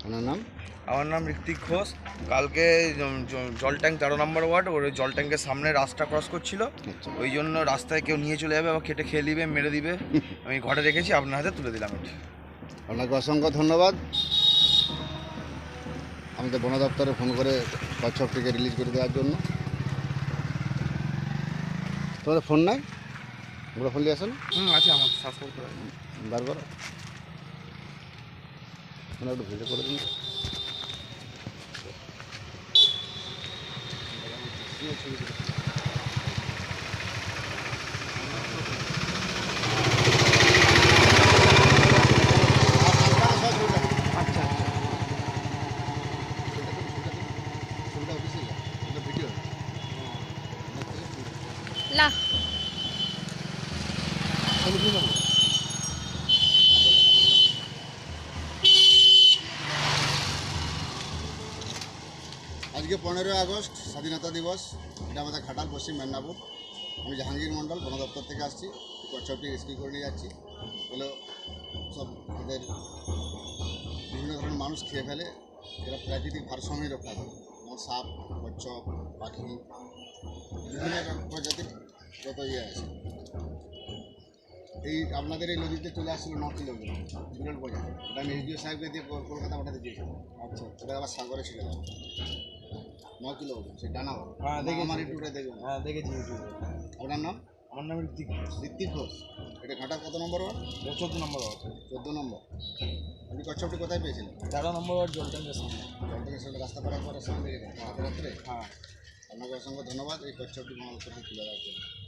আপনার নাম? আমার নাম ঋত্বিক ঘোষ। কালকে জল ট্যাঙ্ক তেরো নম্বর ওয়ার্ড ওর জল ট্যাঙ্কের সামনে রাস্তা ক্রস করছিল। আচ্ছা। ওই জন্য রাস্তায় কেউ নিয়ে চলে যাবে আবার কেটে খেয়ে দিবে মেরে দিবে। আমি ঘরে রেখেছি আপনার হাতে তুলে দিলাম এটি। আপনাকে অসংখ্য ধন্যবাদ। আমাদের বন দপ্তরে ফোন করে কচ্ছপটিকে রিলিজ করে দেওয়ার জন্য। তোমাদের ফোন নাই? ওগুলো ফোন দিয়ে আসেন। হুম আছে আমার সাবস্ক্রাইব করা আছে। বার করো। মানে একটু ভিডিও করে দিন লা আজকে পনেরোই আগস্ট, স্বাধীনতা দিবস। এটা আমাদের খাটাল পশ্চিম মেদিনীপুর। আমি জাহাঙ্গীর মণ্ডল, বন দপ্তর থেকে আসছি। কচ্ছপটি রেস্কিউ করে নিয়ে যাচ্ছি। হলো সব আমাদের বিভিন্ন ধরনের মানুষ খেয়ে ফেলে। এরা প্রাকৃতিক ভারসাম্য রক্ষা করে। যেমন সাপ, কচ্ছপ, পাখি, বিভিন্ন প্রজাতির যত ইয়ে আছে। এই আপনাদের এই নদীতে চলে আসছিল ন কিলোমিটার বিরল প্রজাতি। এটা আমি এসডিও সাহেবকে দিয়ে কলকাতা পাঠাতে দিয়েছিলাম আচ্ছা। ওটা আবার সাগরে ছিল। ন কিলো সে ডানা হ্যাঁ, দেখেছি। আমার একটু দেখবেন হ্যাঁ দেখেছি ইউটিউবে আপনার নাম? আমার নাম ঋত্বিক ঘোষ। ঋত্বিক ঘোষ। এটা ঘাটার কত নম্বর ওয়ার্ড? চোদ্দ নম্বর ওয়ার্ড। চোদ্দ নম্বর। আপনি কচ্ছপটি কোথায় পেয়েছিলেন? তেরো নম্বর ওয়ার্ড জল সামনে। জল থেকে সেটা রাস্তা পারার পরে সামনে রাতে রাত্রে? হ্যাঁ। আপনাকে অসংখ্য ধন্যবাদ। এই কচ্ছপটি মহালক্ষতে তুলে দেওয়ার জন্য।